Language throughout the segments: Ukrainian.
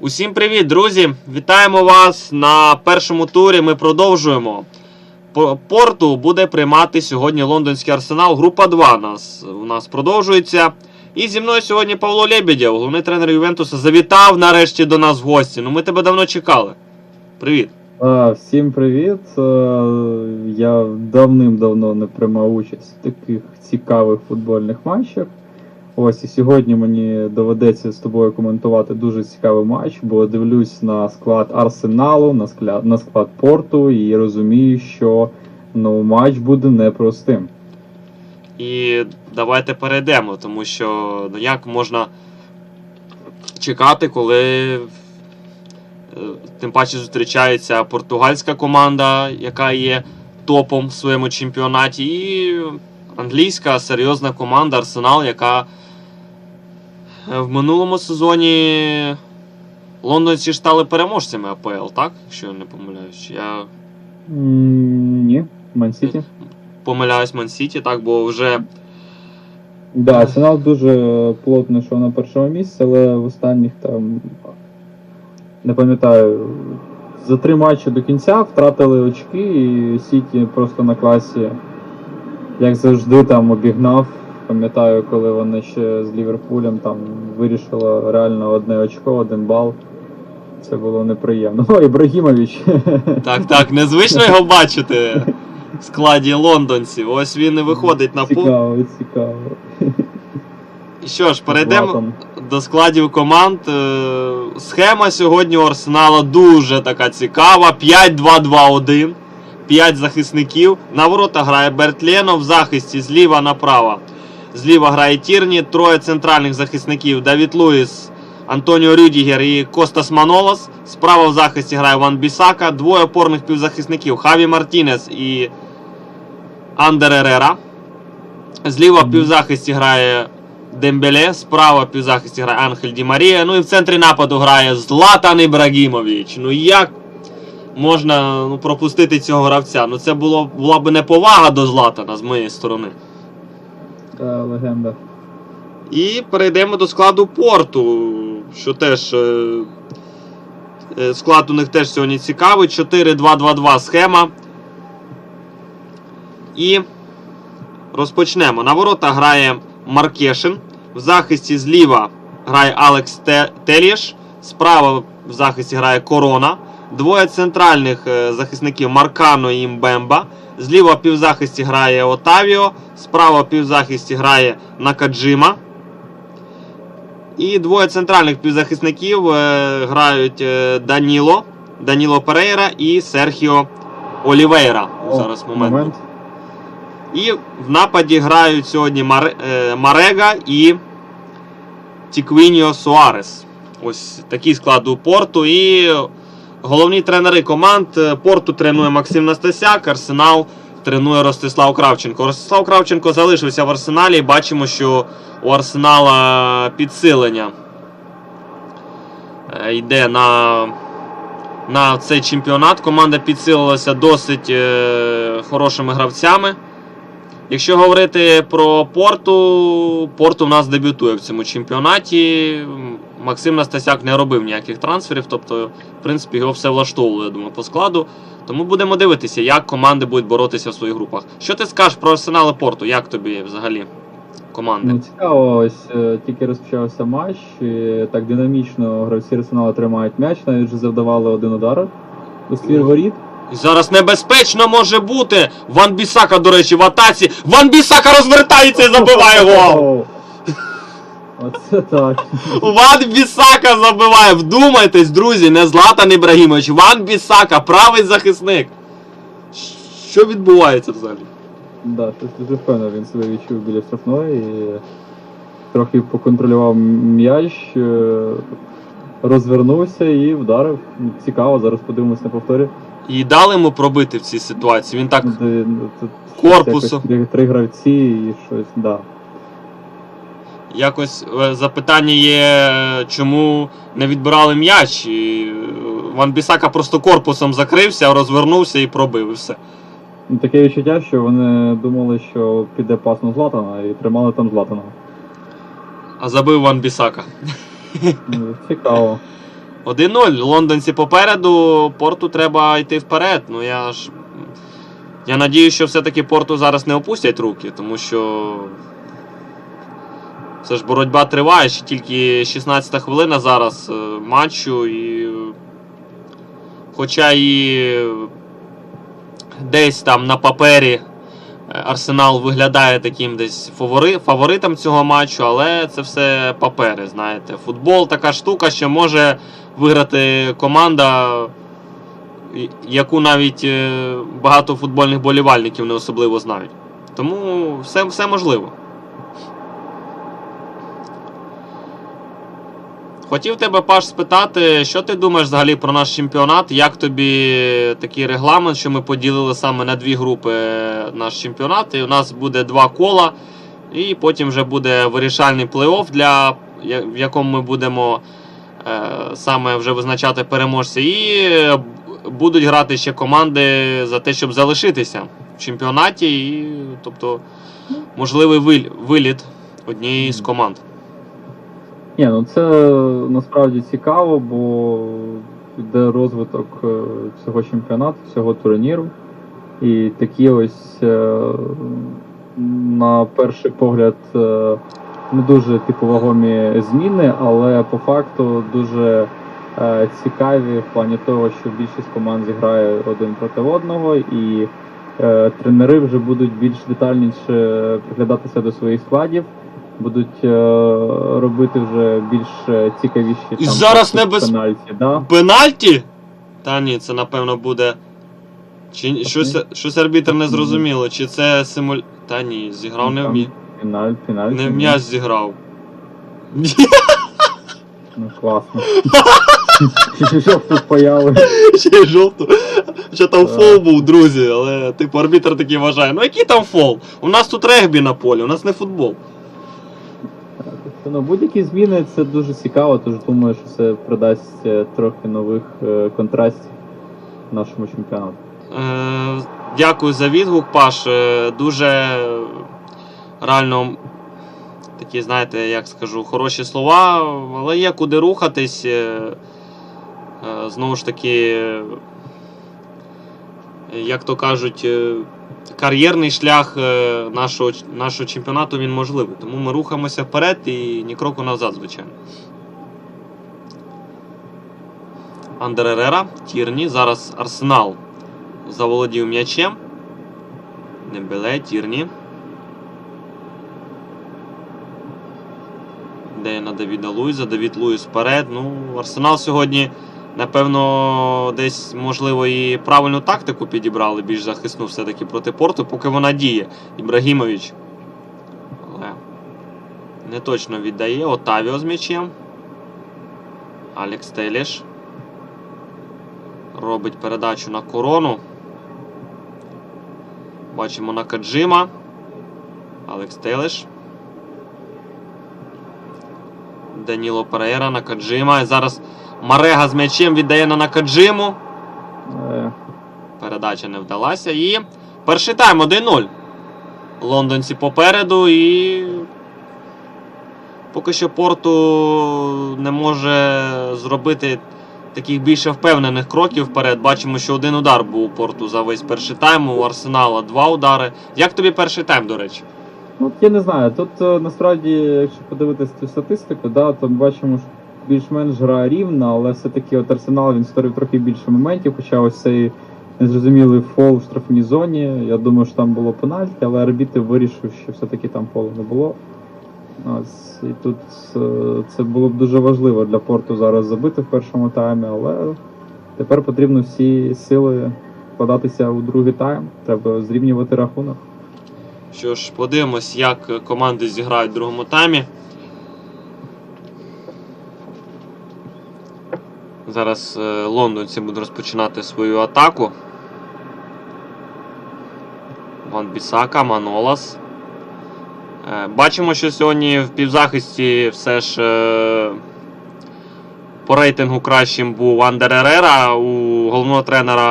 Усім привіт, друзі! Вітаємо вас на першому турі. Ми продовжуємо. По- Порту буде приймати сьогодні лондонський арсенал. Група 2 нас, у нас продовжується. І зі мною сьогодні Павло Лебедєв, головний тренер Ювентуса, завітав нарешті до нас в гості. Ну ми тебе давно чекали. Привіт. А, всім привіт. Я давним-давно не приймав участь в таких цікавих футбольних матчах. Ось і сьогодні мені доведеться з тобою коментувати дуже цікавий матч, бо дивлюсь на склад Арсеналу, на склад, на склад Порту і розумію, що ну, матч буде непростим. І давайте перейдемо, тому що ну як можна чекати, коли е, тим паче зустрічається португальська команда, яка є топом в своєму чемпіонаті, і англійська серйозна команда Арсенал, яка в минулому сезоні лондонці ж стали переможцями АПЛ, так? Якщо я не помиляюсь. Я Ні, Ман-Сіті. помиляюсь Ман-Сіті, так, бо вже Да, Арсенал дуже плотно йшов на першому місці, але в останніх там не пам'ятаю. За три матчі до кінця втратили очки, і Сіті просто на класі, як завжди, там обігнав. Пам'ятаю, коли вони ще з Ліверпулем там вирішили реально одне очко, один бал. Це було неприємно. О, Ібрагімович. Так, так, незвично його бачити в складі лондонців. Ось він і виходить на пул. Цікаво, цікаво. Що ж, перейдемо до складів команд. Е, Схема сьогодні у Арсенала дуже така цікава. 5-2-2-1. 5 захисників. На ворота грає Бертлєно, в захисті зліва направо. Зліва грає Тірні, троє центральних захисників Давід Луїс, Антоніо Рюдігер і Костас Манолас. Справа в захисті грає Ван Бісака, двоє опорних півзахисників Хаві Мартінес і Андер Ерера. Зліва в півзахисті грає Дембеле, справа в півзахисті грає Анхель Ді Марія. Ну і в центрі нападу грає Златан Ібрагімович. Ну як можна ну, пропустити цього гравця? Ну це було, була б неповага до Златана з моєї сторони. Та легенда. І перейдемо до складу порту, що теж е, е, склад у них теж сьогодні цікавий. 4-2-2-2 схема. І розпочнемо. На ворота грає Маркешин. В захисті зліва грає Алекс Те- Телєш. Справа в захисті грає Корона. Двоє центральних е, захисників Маркано і Мбемба. Зліва півзахисті грає Отавіо. Справа півзахисті грає Накаджима. І двоє центральних півзахисників е, грають е, Даніло, Даніло Перейра і Серхіо Олівейра. О, Зараз момент. І в нападі грають сьогодні Маре, Марега і Тіквініо Суарес. Ось такий склад у порту. І головні тренери команд. Е, Порту тренує Максим Настасяк, Арсенал тренує Ростислав Кравченко. Ростислав Кравченко залишився в Арсеналі. і Бачимо, що у Арсенала підсилення е, йде на, на цей чемпіонат. Команда підсилилася досить е, хорошими гравцями. Якщо говорити про Порту, Порту в нас дебютує в цьому чемпіонаті. Максим Настасяк не робив ніяких трансферів, тобто, в принципі, його все влаштовувало, я думаю, по складу. Тому будемо дивитися, як команди будуть боротися в своїх групах. Що ти скажеш про Арсенал і Порту? Як тобі взагалі команди? Ну, цікаво, ось е, тільки розпочався матч, і так динамічно гравці Арсенала тримають м'яч, навіть вже завдавали один удар у ствір воріт. І зараз небезпечно може бути. Ван Бісака, до речі, в атаці. Ван Бісака розвертається і забиває гол. Оце так. Ван Бісака забиває. Вдумайтесь, друзі, не Златан Ібрагімович. Ван Бісака, правий захисник. Що відбувається взагалі? Да, щось дуже впевнено він себе відчув біля штрафної і трохи поконтролював м'яч, е, розвернувся і вдарив. Цікаво, зараз подивимось на повторі. І дали йому пробити в цій ситуації. Він так Де, ну, Корпусу. якось Три, три гравці і щось, да. Якось е, запитання є, чому не відбирали м'яч. Е, Ван Бісака просто корпусом закрився, розвернувся і пробив. І все. Ну, Таке відчуття, що вони думали, що піде пас на Златана і тримали там Златана. А забив Ван Бісака. Ну, Цікаво. 1-0. Лондонці попереду, порту треба йти вперед. Ну я ж. Я надію, що все-таки порту зараз не опустять руки, тому що. Це ж боротьба триває, ще тільки 16 хвилина зараз е, матчу. І... е, Хоча і десь там на папері е, Арсенал виглядає таким десь фавори, фаворитом цього матчу, але це все папери, знаєте. Футбол така штука, що може виграти команда, яку навіть багато футбольних болівальників не особливо знають. Тому все, все можливо. Хотів тебе, Паш, спитати, що ти думаєш взагалі про наш чемпіонат? Як тобі такий регламент, що ми поділили саме на дві групи наш чемпіонат? І у нас буде два кола, і потім вже буде вирішальний плей-офф, для, в якому ми будемо е, саме вже визначати переможця. І е, будуть грати ще команди за те, щоб залишитися в чемпіонаті, і, тобто можливий виліт однієї з команд. Ні, ну це насправді цікаво, бо йде розвиток е, цього чемпіонату, цього турніру. І такі ось, е, на перший погляд, е, не дуже типу вагомі зміни, але по факту дуже е, цікаві в плані того, що більшість команд зіграє один проти одного, і е, тренери вже будуть більш детальніше приглядатися до своїх складів будуть е, робити вже більш е, цікавіші І там зараз тактики небез- пенальті, да? Пенальті? Та ні, це напевно буде. Чи ні- щось, щось арбітр не зрозуміло, чи це симуль. Та ні, зіграв не в м'яч. Пеналь, пенальті. Не в м'яч зіграв. Ну, класно. Ще жовту ще й жовту. Що там Так. фол був, друзі, але типу арбітр такий вважає. Ну який там фол? У нас тут регбі на полі, у нас не футбол. Тобто, Ну, будь-які зміни це дуже цікаво, тож думаю, що це придасть е, трохи нових е, контрастів нашому чемпіонату. Е, дякую за відгук, Паш. Е, дуже реально такі, знаєте, як скажу, хороші слова, але є куди рухатись. Знову ж таки, як то кажуть, кар'єрний шлях е, нашого, нашого чемпіонату він можливий. Тому ми рухаємося вперед і ні кроку назад, звичайно. Андер Ерера, Тірні. Зараз Арсенал заволодів м'ячем. Небеле, Тірні. Де на Давіда Луїза. Давід Луїз вперед. Ну, Арсенал сьогодні, напевно, десь, можливо, і правильну тактику підібрали, більш захисну все-таки проти порту, поки вона діє. Ібрагімович. Але не точно віддає. Отавіо з м'ячем. Алекс Теліш. Робить передачу на корону. Бачимо Накаджима. Алекс Телеш. Даніло Перейра, Накаджима. І зараз Марега з м'ячем віддає на Накаджиму. Передача не вдалася. І перший тайм 1-0. Лондонці попереду і. Поки що Порту не може зробити таких більше впевнених кроків вперед. Бачимо, що один удар був у Порту за весь перший тайм. У Арсенала два удари. Як тобі перший тайм, до речі? Ну, я не знаю. Тут е, насправді, якщо подивитися цю статистику, да, то ми бачимо, що більш-менш гра рівна, але все-таки от Арсенал він створив трохи більше моментів, хоча ось цей незрозумілий фол в штрафній зоні. Я думаю, що там було пенальті, але арбітр вирішив, що все-таки там фолу не було. Ось, і тут е, це було б дуже важливо для порту зараз забити в першому таймі, але тепер потрібно всі сили вкладатися у другий тайм. Треба зрівнювати рахунок. Що ж, подивимось, як команди зіграють в другому таймі. Зараз е, лондонці будуть розпочинати свою атаку. Ван Бісака, Манолас. Е, Бачимо, що сьогодні в півзахисті все ж е, по рейтингу кращим був Андер Ерера. У головного тренера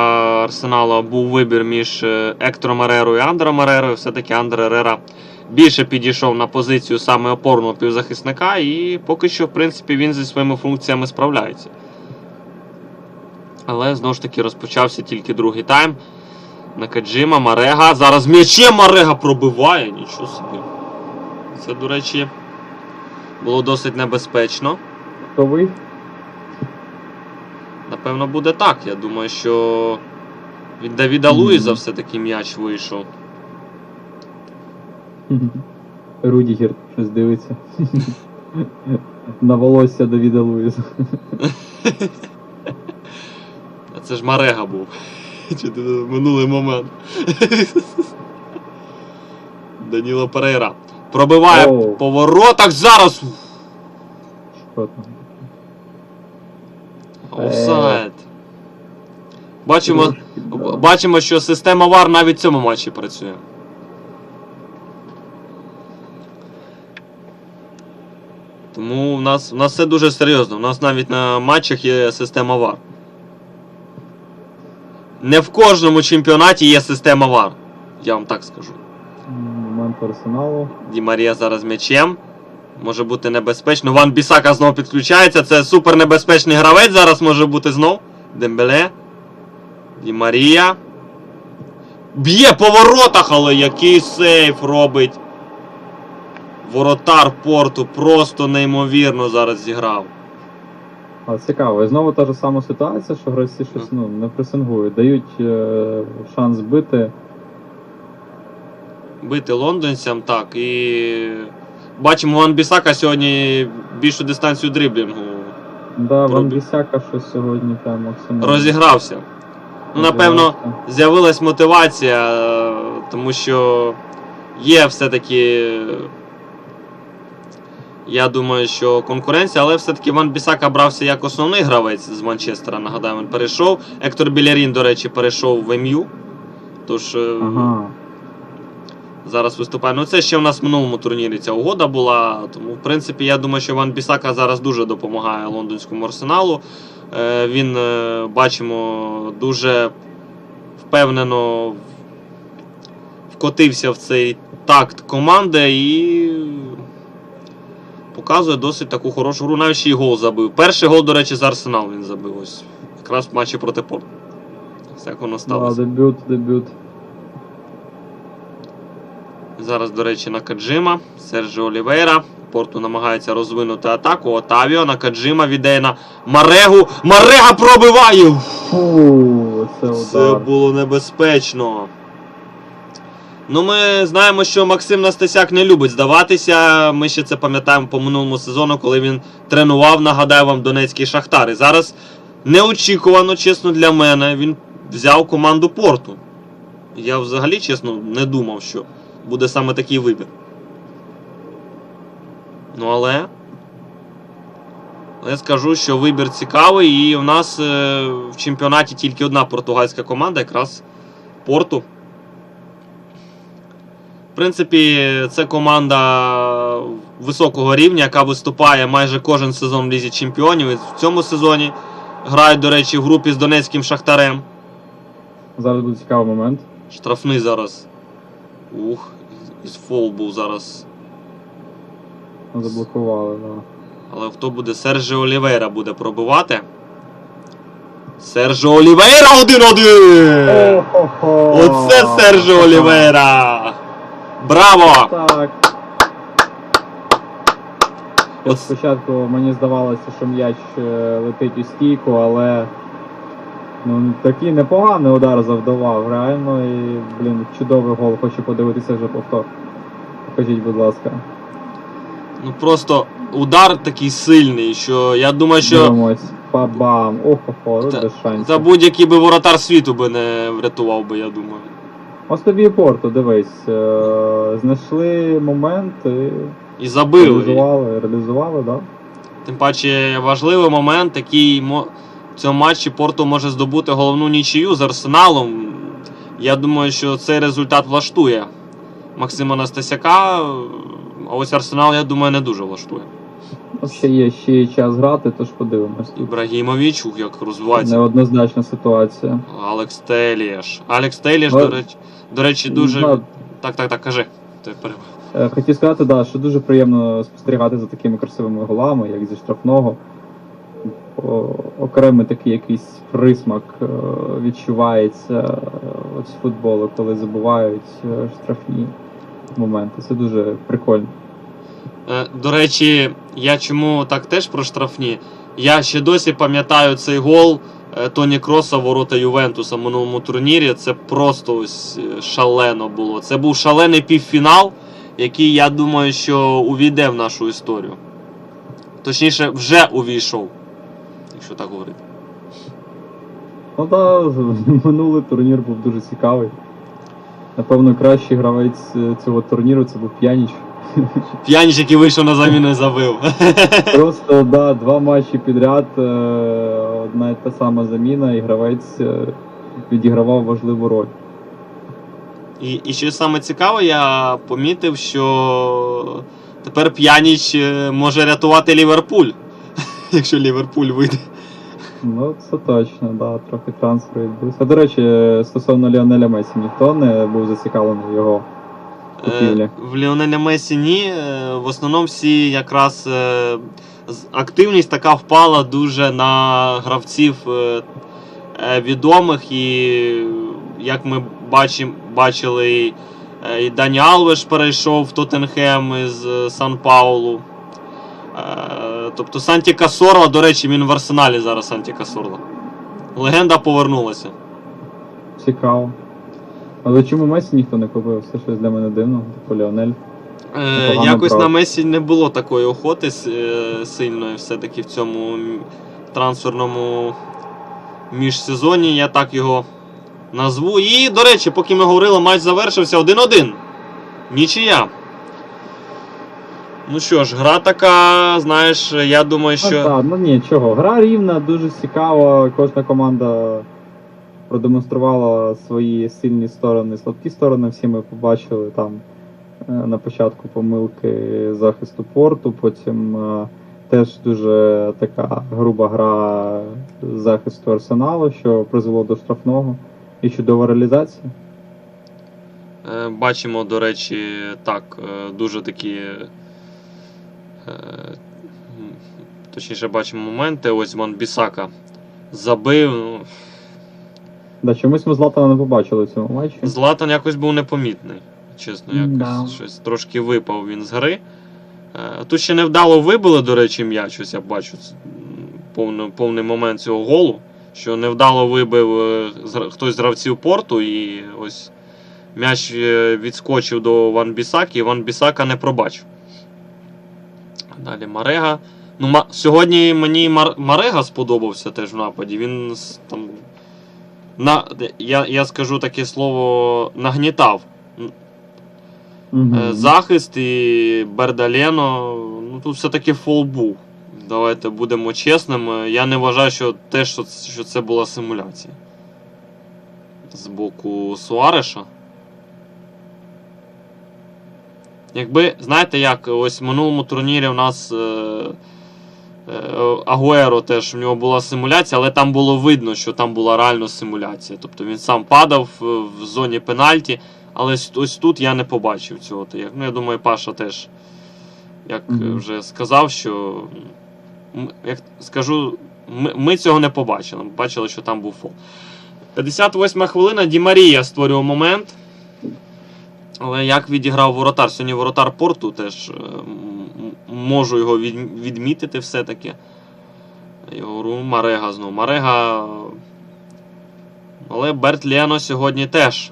Арсенала був вибір між е, Ектором Ерерою і Андером Ерерою. Все-таки Андер Ерера більше підійшов на позицію саме опорного півзахисника, і поки що, в принципі, він зі своїми функціями справляється. Але знову ж таки розпочався тільки другий тайм. Накаджима, Марега. Зараз м'ячем Марега пробиває. Нічого собі. Це, до речі, було досить небезпечно. Готовий? Напевно, буде так. Я думаю, що від Давіда Луїза все-таки м'яч вийшов. Рудігер щось дивиться. На волосся Давіда Луїза. А це ж Марега був. Чи минулий момент. Даніло Перейра. Пробиває Оу. по воротах зараз. Що там? Офсайд. Бачимо, бачимо, що система VAR навіть в цьому матчі працює. Тому в нас, в нас все дуже серйозно. У нас навіть на матчах є система VAR. Не в кожному чемпіонаті є система VAR. Я вам так скажу. Момент арсеналу. Ді Марія зараз м'ячем. Може бути небезпечно. Ван Бісака знов підключається. Це супер небезпечний гравець зараз може бути знов. Дембеле. Ді Марія. Б'є по воротах, але який сейф робить. Воротар порту просто неймовірно зараз зіграв. А цікаво, і знову та ж сама ситуація, що гравці щось ну, не пресингують, дають е, шанс бити. Бити лондонцям, так. І бачимо, Ван Бісака сьогодні більшу дистанцію дриблінгу Да, Ван. Бісяка щось сьогодні там максимально. розігрався. Ну, напевно, з'явилась мотивація, тому що є все-таки. Я думаю, що конкуренція, але все-таки Ван Бісака брався як основний гравець з Манчестера. Нагадаю, він перейшов. Ектор Білярін, до речі, перейшов в МЮ. Тож е, Ага. Зараз виступає. Ну, це ще в нас в минулому турнірі ця угода була. Тому, в принципі, я думаю, що Ван Бісака зараз дуже допомагає лондонському арсеналу. Е, Він, е, бачимо, дуже впевнено вкотився в цей такт команди і показує досить таку хорошу гру. Навіть ще й гол забив. Перший гол, до речі, за Арсенал він забив. Ось якраз в матчі проти Порту. Як воно Да, дебют, дебют. Зараз, до речі, Накаджима, Серджо Олівейра. Порту намагається розвинути атаку. Отавіо, Накаджима віддає на Марегу. Марега пробиває! Фу, це удар. Це було небезпечно. Ну, ми знаємо, що Максим Настасяк не любить здаватися. Ми ще це пам'ятаємо по минулому сезону, коли він тренував, нагадаю вам, Донецький Шахтар. І зараз неочікувано, чесно, для мене, він взяв команду Порту. Я взагалі, чесно, не думав, що буде саме такий вибір. Ну, але. Але я скажу, що вибір цікавий, і у нас е, в чемпіонаті тільки одна португальська команда, якраз Порту. В принципі, це команда високого рівня, яка виступає майже кожен сезон в Лізі Чемпіонів. І в цьому сезоні грають, до речі, в групі з Донецьким Шахтарем. Зараз буде цікавий момент. Штрафний зараз. Ух, із фол був зараз. Заблокували, да. Але хто буде? Сержо Олівейра буде пробивати. Сержо Олівейра 1-1! О-хо-хо! Оце Сержо Олівейра! Браво! Так. От- Спочатку мені здавалося, що м'яч е, летить у стійку, але ну, такий непоганий удар завдавав, реально. І, блін, чудовий гол. Хочу подивитися вже повтор. Покажіть, будь ласка. Ну просто удар такий сильний, що я думаю, що Дивимось. Па-бам! Охо-хо, Та- шансів. за будь-який би воротар світу би не врятував би, я думаю. Ось тобі і порту, дивись. Е- знайшли момент і І забили. реалізували, реалізували, да? Тим паче важливий момент, який мо... в цьому матчі Порту може здобути головну нічию з Арсеналом. Я думаю, що цей результат влаштує Максима Настасяка. А ось Арсенал, я думаю, не дуже влаштує. Ну, Ще є, ще є час грати, тож подивимось. Ібрагімович, ух, як розвивається. неоднозначна ситуація. Алекс Теліш. Алекс Теліш, Ну, до речі, до речі, дуже. Да, Так, так, так, кажи. Ти перебив. Е, Хотів сказати, да, що дуже приємно спостерігати за такими красивими голами, як зі штрафного. Окремий такий якийсь присмак е, відчувається е, от з футболу, коли забувають е, штрафні моменти. Це дуже прикольно. До речі, я чому так теж про штрафні? Я ще досі пам'ятаю цей гол Тоні Кроса ворота Ювентуса в минулому турнірі. Це просто ось шалено було. Це був шалений півфінал, який, я думаю, що увійде в нашу історію. Точніше, вже увійшов, якщо так говорити. Ну так, минулий турнір був дуже цікавий. Напевно, кращий гравець е, цього турніру це був П'яніч. П'яніч, який вийшов на заміну і забив. Просто да, два матчі підряд, е, одна і та сама заміна, і гравець е, відігравав важливу роль. І, і що саме цікаве, я помітив, що тепер п'яніч може рятувати Ліверпуль, якщо Ліверпуль вийде. Ну, це точно, да, трохи трансфер відбувся. До речі, стосовно Ліонеля Месі, ніхто не був зацікавлений його купівлі. Е, В Ліонеля Месі ні. Е, В основному всі якраз е, активність така впала дуже на гравців е, е, відомих. І як ми бачим, бачили, е, і Дані Алвеш перейшов в Тоттенхем із Сан Паулу. Тобто Санті Касорла, до речі, він в арсеналі зараз Санті Касорла. Легенда повернулася. Цікаво. Але чому Месі ніхто не купив? Це щось для мене дивно, типу Ліонель. Е, якось брав. на Месі не було такої охоти е, сильної все-таки в цьому трансферному міжсезоні, я так його назву. І, до речі, поки ми говорили, матч завершився 1-1. Нічия. Ну що ж, гра така, знаєш, я думаю, Ну, що. так, ну ні, чого. Гра рівна, дуже цікава. Кожна команда продемонструвала свої сильні сторони, слабкі сторони. Всі ми побачили там е, на початку помилки захисту порту, потім е, теж дуже така груба гра захисту арсеналу, що призвело до штрафного і чудова реалізація. Е, Бачимо, до речі, так, дуже такі. Е, Точніше, бачимо моменти. Ось Ван Бісака забив. Ну, Да, чомусь ми Златана не побачили в цьому матчі. Златан якось був непомітний. Чесно, якось Да. щось трошки випав він з гри. Е, Тут ще невдало вибили, до речі, м'яч. Ось я бачу повний, повний момент цього голу. Що невдало вибив е, хтось з гравців порту, і ось м'яч відскочив до Ван Бісаки, і Ван Бісака не пробачив. Далі Марега. Ну, ма- сьогодні мені Мар- Марега сподобався теж в нападі. Він там. На, я, я скажу таке слово нагнітав. Е, Захист і Бердалено. Ну тут все-таки фол був. Давайте будемо чесними. Я не вважаю, що те, що це була симуляція. З боку Суареша. Якби, знаєте як, ось в минулому турнірі у нас е, е, Агуеро теж в нього була симуляція, але там було видно, що там була реально симуляція. Тобто він сам падав е, в зоні пенальті. Але ось- тут я не побачив цього. Ну, я думаю, Паша теж, як е, Мгм. вже сказав, що як скажу, ми, ми цього не побачили. Ми бачили, що там був фол. 58 хвилина. Ді Марія створював момент. Але як відіграв воротар? Сьогодні воротар порту теж е, можу його відмітити все-таки. Його гру Марега знову. Марега. Але Берт Лєно сьогодні теж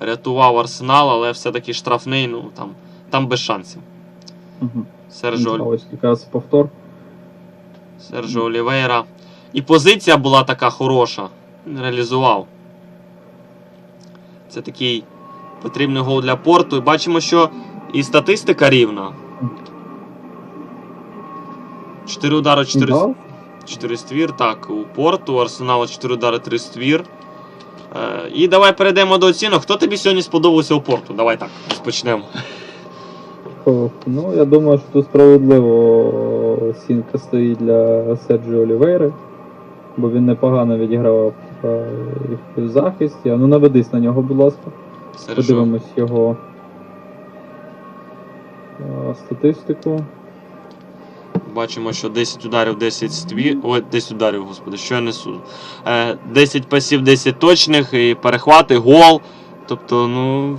рятував арсенал, але все-таки штрафний, ну там, там без шансів. Мгм. Серджо, Ось якраз повтор. Серджо Олівейра. І позиція була така хороша. Реалізував. Це такий потрібний гол для порту. І бачимо, що і статистика рівна. 4 удари, 4, 4 ствір. Так, у порту, у Арсенала 4 удари, 3 ствір. Е, і давай перейдемо до оцінок. Хто тобі сьогодні сподобався у порту? Давай так, розпочнемо. Ну, я думаю, що тут справедливо оцінка стоїть для Серджіо Олівейри, бо він непогано відігравав е, в захисті. Ну наведись на нього, будь ласка. Серджо. Подивимось його е, статистику. Бачимо, що 10 ударів, 10 стві... Ой, 10 ударів, господи, що я несу. Е, 10 пасів, 10 точних, і перехвати, гол. Тобто, ну.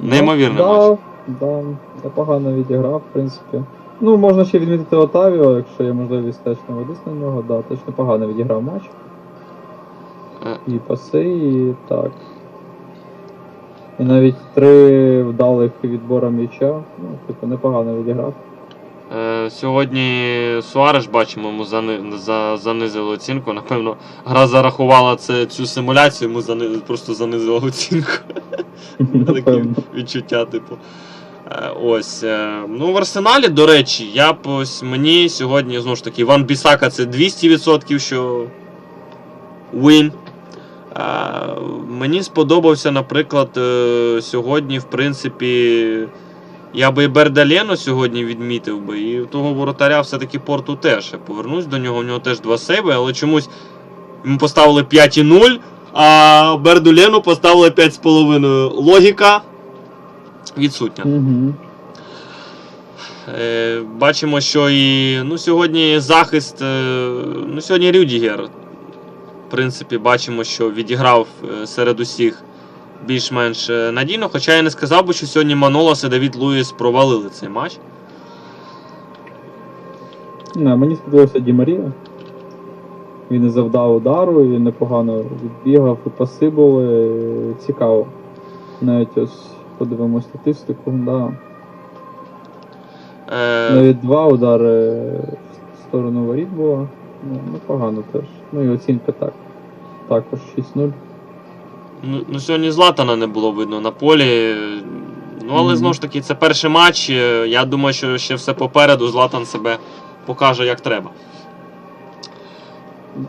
Неймовірний ну, матч. Да, да, непогано відіграв, в принципі. Ну, можна ще відмітити Отавіо, якщо є можливість теж наводись на нього, да, теж непогано відіграв матч. Е. І паси, і так. І навіть три вдалих відбора м'яча. Ну, типу, непогано відіграв. Е, сьогодні Суареш, бачимо, йому зани... за... занизили оцінку. Напевно, гра зарахувала це, цю симуляцію, йому зани... просто занизила оцінку. Такі Напевно. відчуття, типу. Е, Ось. е, Ну, в арсеналі, до речі, я б ось мені сьогодні, знову ж таки, Іван Бісака це 200%, що win. Е, Мені сподобався, наприклад, е, сьогодні, в принципі, я би і Бердалену сьогодні відмітив би, і того воротаря все-таки порту теж. Я повернусь до нього, у нього теж два сейви, але чомусь йому поставили 5,0, а Бердулену поставили 5,5. Логіка відсутня. Угу. Е, бачимо, що і ну, сьогодні захист. Ну, сьогодні Рюдігер. В принципі, бачимо, що відіграв е, серед усіх більш-менш е, надійно. Хоча я не сказав би, що сьогодні Манолас і Давід Луїс провалили цей матч. Не, мені сподобався Ді Марія. Він завдав удару, і непогано відбігав, і паси були. Цікаво. Навіть ось подивимо статистику, да. Е, Навіть два удари в сторону воріт було. Ну, непогано теж. Ну і оцінка так. Також 6-0. ну, ну, сьогодні Златана не було видно на полі. Ну, але Мгм. знову ж таки, це перший матч. Я думаю, що ще все попереду. Златан себе покаже як треба.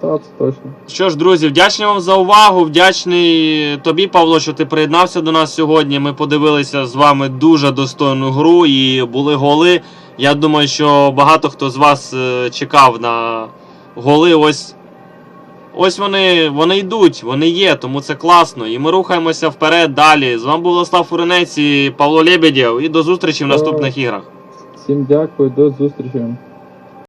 Так, це точно. Що ж, друзі, вдячний вам за увагу. Вдячний тобі, Павло, що ти приєднався до нас сьогодні. Ми подивилися з вами дуже достойну гру і були голи. Я думаю, що багато хто з вас е, чекав на голи. Ось. Ось вони, вони йдуть, вони є, тому це класно. І ми рухаємося вперед далі. З вами був Владислав Фуренець і Павло Лебедєв. І до зустрічі в наступних іграх. Всім дякую, до зустрічі.